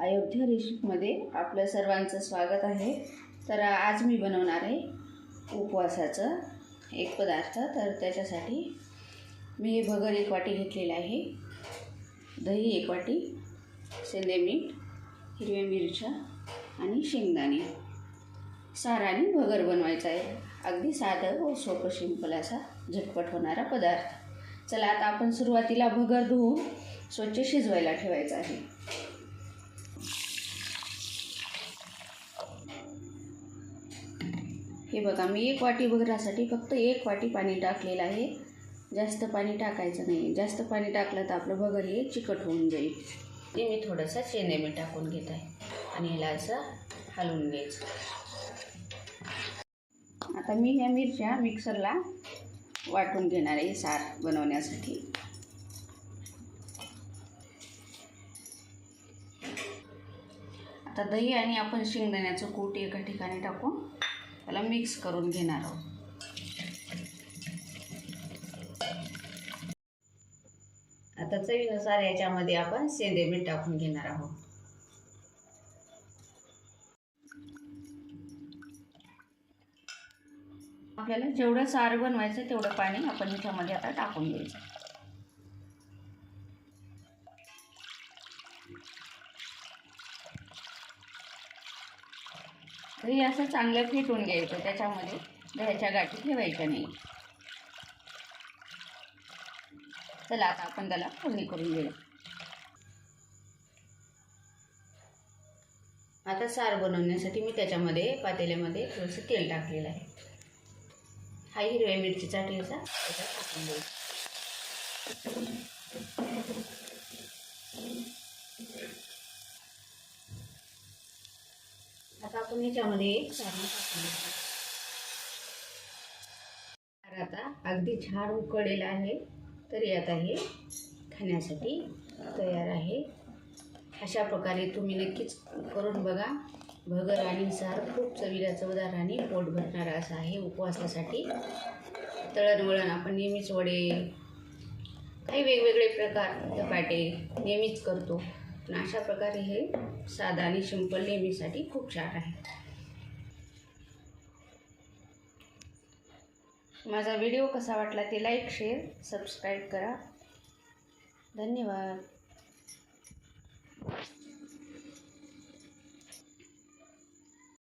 अयोध्या रेसिपीमध्ये आपलं सर्वांचं स्वागत आहे. तर आज मी बनवणार आहे उपवासाचं एक पदार्थ. तर त्याच्यासाठी मी हे भगर एक वाटी घेतलेलं आहे. दही एक वाटी सेंदे मीठ हिरव्या मिरच्या आणि शेंगदाणे. साराने आणि भगर बनवायचा आहे. अगदी साधं व सोपं सिंपल असा झटपट होणारा पदार्थ. चला आता आपण सुरुवातीला भगर धुवून स्वच्छ शिजवायला ठेवायचं आहे. हे बघा मी एक वाटी भगरासाठी फक्त एक वाटी पाणी टाकलेलं आहे. जास्त पाणी टाकायचं नाही. जास्त पाणी टाकलं तर आपलं भगर हे चिकट होऊन जाईल. ते मी थोडंसं शेंदे मी टाकून घेत आहे आणि ह्याला असं हलवून घ्यायचं. आता मी ह्या मिरच्या मिक्सरला वाटून घेणार आहे सार बनवण्यासाठी. आता दही आणि आपण शेंगदाण्याचं कूट एका ठिकाणी टाकून त्याला मिक्स करून घेणार आहोत. आता चवीनुसार याच्यामध्ये आपण सेंदे मीठ टाकून घेणार आहोत. आपल्याला जेवढं सार बनवायचं तेवढं पाणी आपण ह्याच्यामध्ये आता टाकून द्यायचं तर हे असं चांगलं फेटून घ्यायचं त्याच्यामध्ये दह्याच्या गाठी ठेवायच्या नाही. चला आता आपण त्याला फोडणी करून घेऊ आता सार बनवण्यासाठी मी त्याच्यामध्ये पातेल्यामध्ये थोडंसं तेल टाकलेलं आहे. हा हिरव्या मिरचीचा ठेचा त्याच्यात टाकून द्यायचा आता आपण याच्यामध्ये सारण टाकून आता अगदी छान उकळलेलं आहे. तरी आता हे खाण्यासाठी तयार आहे. अशा प्रकारे तुम्ही नक्कीच करून बघा. भगर आणि सार खूप चवीला चवदार आणि पोट भरणारा असा आहे उपवासासाठी. तळणवळण आपण नेहमीच वडे काही वेगवेगळे प्रकार धपाटे नेहमीच करतो. पण अशा प्रकारे हे साधा आणि सिंपल नेहमीसाठी खूप छान आहे. माझा व्हिडिओ कसा वाटला ते लाईक शेअर सबस्क्राईब करा. धन्यवाद.